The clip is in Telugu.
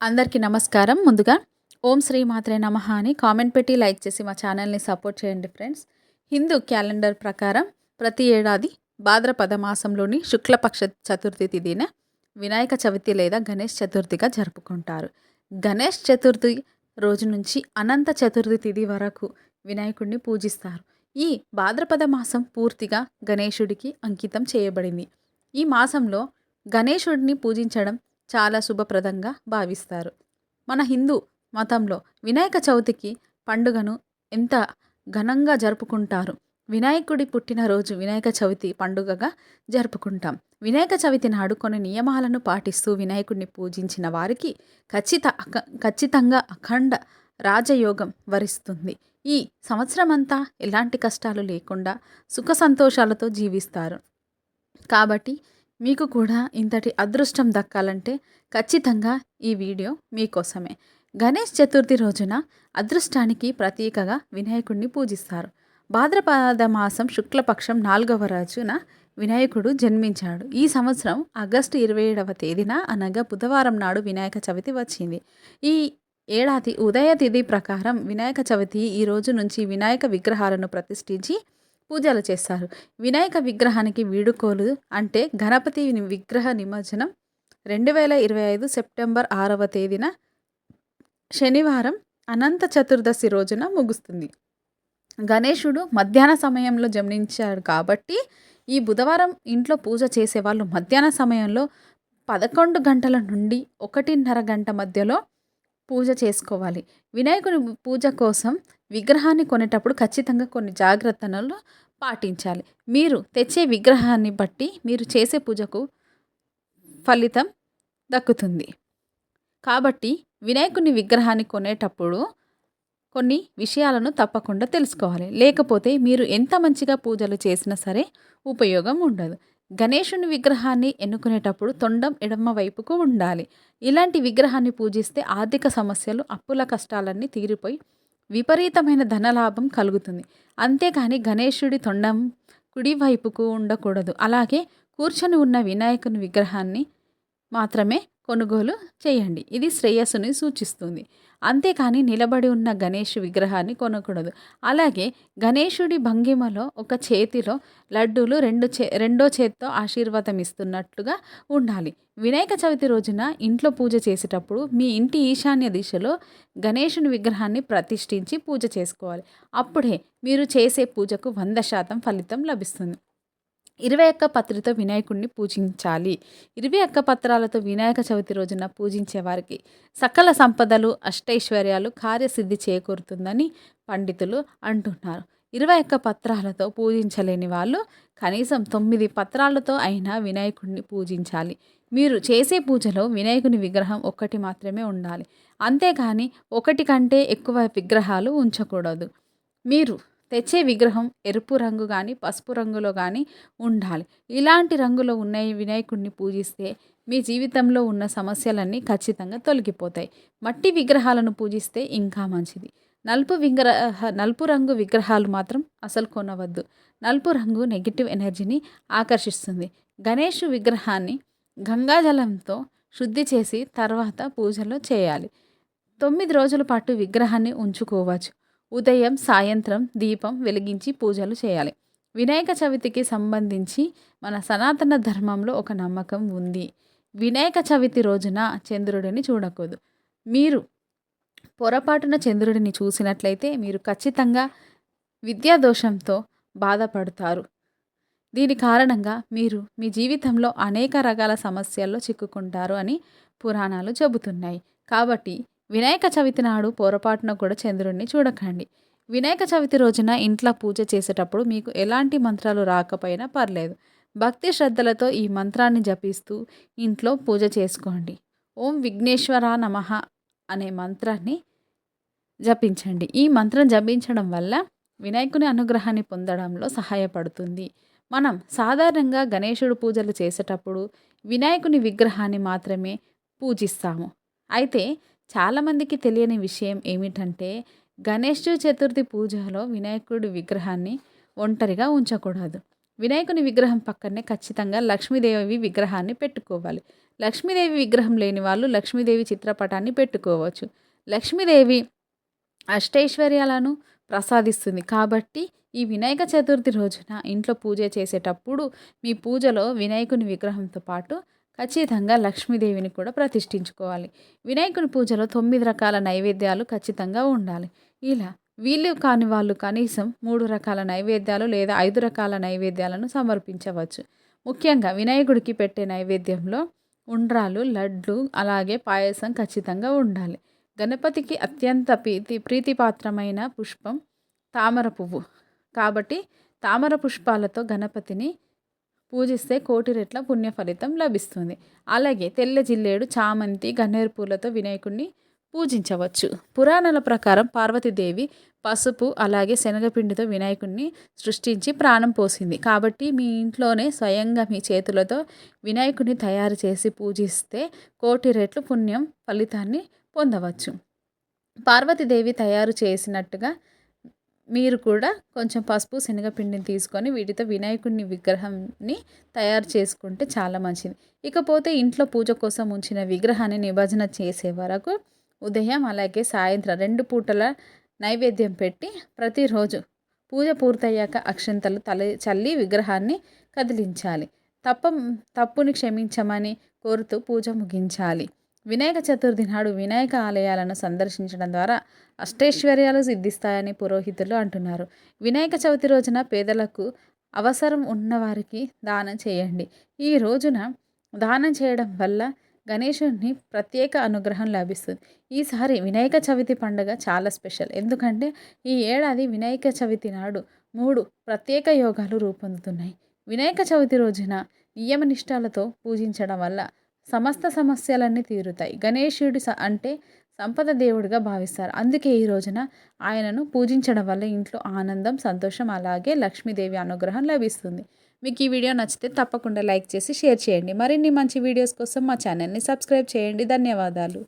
అందరికీ నమస్కారం. ముందుగా ఓం శ్రీ మాత్రే నమ అని కామెంట్ పెట్టి లైక్ చేసి మా ఛానల్ని సపోర్ట్ చేయండి ఫ్రెండ్స్. హిందూ క్యాలెండర్ ప్రకారం ప్రతి ఏడాది భాద్రపద మాసంలోని శుక్లపక్ష చతుర్థి తిథిన వినాయక చవితి లేదా గణేష్ చతుర్థిగా జరుపుకుంటారు. గణేష్ చతుర్థి రోజు నుంచి అనంత చతుర్థి తిథి వరకు వినాయకుడిని పూజిస్తారు. ఈ భాద్రపద మాసం పూర్తిగా గణేశుడికి అంకితం చేయబడింది. ఈ మాసంలో గణేశుడిని పూజించడం చాలా శుభప్రదంగా భావిస్తారు. మన హిందూ మతంలో వినాయక చవితికి పండుగను ఎంత ఘనంగా జరుపుకుంటారు? వినాయకుడి పుట్టినరోజు వినాయక చవితి పండుగగా జరుపుకుంటాం. వినాయక చవితి నాడు కొన్ని నియమాలను పాటిస్తూ వినాయకుడిని పూజించిన వారికి ఖచ్చిత అఖ ఖచ్చితంగా అఖండ రాజయోగం వరిస్తుంది. ఈ సంవత్సరమంతా ఎలాంటి కష్టాలు లేకుండా సుఖ సంతోషాలతో జీవిస్తారు. కాబట్టి మీకు కూడా ఇంతటి అదృష్టం దక్కాలంటే ఖచ్చితంగా ఈ వీడియో మీకోసమే. గణేష్ చతుర్థి రోజున అదృష్టానికి ప్రతీకగా వినాయకుడిని పూజిస్తారు. భాద్రపద మాసం శుక్లపక్షం నాలుగవ రోజున వినాయకుడు జన్మించాడు. ఈ సంవత్సరం ఆగస్టు ఇరవై ఏడవ తేదీన అనగా బుధవారం నాడు వినాయక చవితి వచ్చింది. ఈ ఏడాది ఉదయ తిథి ప్రకారం వినాయక చవితి ఈ రోజు నుంచి వినాయక విగ్రహాలను ప్రతిష్ఠించి పూజలు చేస్తారు. వినాయక విగ్రహానికి వీడుకోలు అంటే గణపతి విగ్రహ నిమజ్జనం రెండు వేల ఇరవై ఐదు సెప్టెంబర్ ఆరవ తేదీన శనివారం అనంత చతుర్దశి రోజున ముగుస్తుంది. గణేశుడు మధ్యాహ్న సమయంలో జన్మించాడు కాబట్టి ఈ బుధవారం ఇంట్లో పూజ చేసేవాళ్ళు మధ్యాహ్న సమయంలో పదకొండు గంటల నుండి ఒకటిన్నర గంట మధ్యలో పూజ చేసుకోవాలి. వినాయకుని పూజ కోసం విగ్రహాన్ని కొనేటప్పుడు ఖచ్చితంగా కొన్ని జాగ్రత్తలు పాటించాలి. మీరు తెచ్చే విగ్రహాన్ని బట్టి మీరు చేసే పూజకు ఫలితం దక్కుతుంది. కాబట్టి వినాయకుని విగ్రహాన్ని కొనేటప్పుడు కొన్ని విషయాలను తప్పకుండా తెలుసుకోవాలి. లేకపోతే మీరు ఎంత మంచిగా పూజలు చేసినా సరే ఉపయోగం ఉండదు. గణేషుని విగ్రహాన్ని ఎన్నుకునేటప్పుడు తొండం ఎడమ వైపుకు ఉండాలి. ఇలాంటి విగ్రహాన్ని పూజిస్తే ఆర్థిక సమస్యలు అప్పుల కష్టాలన్నీ తీరిపోయి విపరీతమైన ధనలాభం కలుగుతుంది. అంతేకాని గణేశుడి తొండం కుడివైపుకు ఉండకూడదు. అలాగే కూర్చొని ఉన్న వినాయకుని విగ్రహాన్ని మాత్రమే కొనుగోలు చేయండి. ఇది శ్రేయస్సుని సూచిస్తుంది. అంతేకాని నిలబడి ఉన్న గణేష్ విగ్రహాన్ని కొనకూడదు. అలాగే గణేశుడి భంగిమలో ఒక చేతిలో లడ్డూలు రెండు చే రెండో చేత్తో ఆశీర్వాదం ఇస్తున్నట్లుగా ఉండాలి. వినాయక చవితి రోజున ఇంట్లో పూజ చేసేటప్పుడు మీ ఇంటి ఈశాన్య దిశలో గణేశుని విగ్రహాన్ని ప్రతిష్ఠించి పూజ చేసుకోవాలి. అప్పుడే మీరు చేసే పూజకు వంద శాతం ఫలితం లభిస్తుంది. ఇరవై ఒక్క పత్రితో వినాయకుడిని పూజించాలి. ఇరవై ఒక్క పత్రాలతో వినాయక చవితి రోజున పూజించే వారికి సకల సంపదలు అష్టైశ్వర్యాలు కార్యసిద్ధి చేకూరుతుందని పండితులు అంటున్నారు. ఇరవై ఒక్క పత్రాలతో పూజించలేని వాళ్ళు కనీసం తొమ్మిది పత్రాలతో అయినా వినాయకుడిని పూజించాలి. మీరు చేసే పూజలో వినాయకుని విగ్రహం ఒక్కటి మాత్రమే ఉండాలి. అంతేకాని ఒకటి కంటే ఎక్కువ విగ్రహాలు ఉంచకూడదు. మీరు తెచ్చే విగ్రహం ఎరుపు రంగు కానీ పసుపు రంగులో కానీ ఉండాలి. ఇలాంటి రంగులో ఉన్న వినాయకుడిని పూజిస్తే మీ జీవితంలో ఉన్న సమస్యలన్నీ ఖచ్చితంగా తొలగిపోతాయి. మట్టి విగ్రహాలను పూజిస్తే ఇంకా మంచిది. నలుపు విగ్రహ నలుపు రంగు విగ్రహాలు మాత్రం అసలు కొనవద్దు. నలుపు రంగు నెగిటివ్ ఎనర్జీని ఆకర్షిస్తుంది. గణేష్ విగ్రహాన్ని గంగాజలంతో శుద్ధి చేసి తర్వాత పూజలు చేయాలి. తొమ్మిది రోజుల పాటు విగ్రహాన్ని ఉంచుకోవచ్చు. ఉదయం సాయంత్రం దీపం వెలిగించి పూజలు చేయాలి. వినాయక చవితికి సంబంధించి మన సనాతన ధర్మంలో ఒక నమ్మకం ఉంది. వినాయక చవితి రోజున చంద్రుడిని చూడకూడదు. మీరు పొరపాటున చంద్రుడిని చూసినట్లయితే మీరు ఖచ్చితంగా విద్యాదోషంతో బాధపడతారు. దీని కారణంగా మీరు మీ జీవితంలో అనేక రకాల సమస్యల్లో చిక్కుకుంటారు అని పురాణాలు చెబుతున్నాయి. కాబట్టి వినాయక చవితి నాడు పొరపాటున కూడా చంద్రుడిని చూడకండి. వినాయక చవితి రోజున ఇంట్లో పూజ చేసేటప్పుడు మీకు ఎలాంటి మంత్రాలు రాకపోయినా పర్లేదు. భక్తి శ్రద్ధలతో ఈ మంత్రాన్ని జపిస్తూ ఇంట్లో పూజ చేసుకోండి. ఓం విఘ్నేశ్వర నమః అనే మంత్రాన్ని జపించండి. ఈ మంత్రం జపించడం వల్ల వినాయకుని అనుగ్రహాన్ని పొందడంలో సహాయపడుతుంది. మనం సాధారణంగా గణేశుడు పూజలు చేసేటప్పుడు వినాయకుని విగ్రహాన్ని మాత్రమే పూజిస్తాము. అయితే చాలామందికి తెలియని విషయం ఏమిటంటే గణేష్ చతుర్థి పూజలో వినాయకుడి విగ్రహాన్ని ఒంటరిగా ఉంచకూడదు. వినాయకుని విగ్రహం పక్కనే ఖచ్చితంగా లక్ష్మీదేవి విగ్రహాన్ని పెట్టుకోవాలి. లక్ష్మీదేవి విగ్రహం లేని వాళ్ళు లక్ష్మీదేవి చిత్రపటాన్ని పెట్టుకోవచ్చు. లక్ష్మీదేవి అష్టైశ్వర్యాలను ప్రసాదిస్తుంది కాబట్టి ఈ వినాయక చతుర్థి రోజున ఇంట్లో పూజ చేసేటప్పుడు మీ పూజలో వినాయకుని విగ్రహంతో పాటు ఖచ్చితంగా లక్ష్మీదేవిని కూడా ప్రతిష్ఠించుకోవాలి. వినాయకుని పూజలో తొమ్మిది రకాల నైవేద్యాలు ఖచ్చితంగా ఉండాలి. ఇలా వీళ్ళు కాని వాళ్ళు కనీసం మూడు రకాల నైవేద్యాలు లేదా ఐదు రకాల నైవేద్యాలను సమర్పించవచ్చు. ముఖ్యంగా వినాయకుడికి పెట్టే నైవేద్యంలో ఉండ్రాలు లడ్లు అలాగే పాయసం ఖచ్చితంగా ఉండాలి. గణపతికి అత్యంత ప్రీతి ప్రీతిపాత్రమైన పుష్పం తామర పువ్వు. కాబట్టి తామర పుష్పాలతో గణపతిని పూజిస్తే కోటి రెట్ల పుణ్య ఫలితం లభిస్తుంది. అలాగే తెల్ల జిల్లేడు చామంతి గన్నేరు పూలతో వినాయకుడిని పూజించవచ్చు. పురాణాల ప్రకారం పార్వతీదేవి పసుపు అలాగే శనగపిండితో వినాయకుడిని సృష్టించి ప్రాణం పోసింది. కాబట్టి మీ ఇంట్లోనే స్వయంగా మీ చేతులతో వినాయకుడిని తయారు చేసి పూజిస్తే కోటి రెట్లు పుణ్యం ఫలితాన్ని పొందవచ్చు. పార్వతీదేవి తయారు చేసినట్టుగా మీరు కూడా కొంచెం పసుపు శనగపిండిని తీసుకొని వీటితో వినాయకుడిని విగ్రహాన్ని తయారు చేసుకుంటే చాలా మంచిది. ఇకపోతే ఇంట్లో పూజ కోసం ఉంచిన విగ్రహాన్ని నిభజన చేసే వరకు ఉదయం అలాగే సాయంత్రం రెండు పూటల నైవేద్యం పెట్టి ప్రతిరోజు పూజ పూర్తయ్యాక అక్షంతలు తల చల్లి విగ్రహాన్ని కదిలించాలి. తప్ప తప్పుని క్షమించమని కోరుతూ పూజ ముగించాలి. వినాయక చతుర్థి నాడు వినాయక ఆలయాలను సందర్శించడం ద్వారా అష్టైశ్వర్యాలు సిద్ధిస్తాయని పురోహితులు అంటున్నారు. వినాయక చవితి రోజున పేదలకు అవసరం ఉన్నవారికి దానం చేయండి. ఈ రోజున దానం చేయడం వల్ల గణేశుని ప్రత్యేక అనుగ్రహం లభిస్తుంది. ఈసారి వినాయక చవితి పండుగ చాలా స్పెషల్. ఎందుకంటే ఈ ఏడాది వినాయక చవితి నాడు మూడు ప్రత్యేక యోగాలు రూపొందుతున్నాయి. వినాయక చవితి రోజున నియమనిష్టాలతో పూజించడం వల్ల సమస్త సమస్యలన్నీ తీరుతాయి. గణేశుడి అంటే సంపద దేవుడిగా భావిస్తారు. అందుకే ఈ రోజున ఆయనను పూజించడం వల్ల ఇంట్లో ఆనందం సంతోషం అలాగే లక్ష్మీదేవి అనుగ్రహం లభిస్తుంది. మీకు ఈ వీడియో నచ్చితే తప్పకుండా లైక్ చేసి షేర్ చేయండి. మరిన్ని మంచి వీడియోస్ కోసం మా ఛానల్ని సబ్స్క్రైబ్ చేయండి. ధన్యవాదాలు.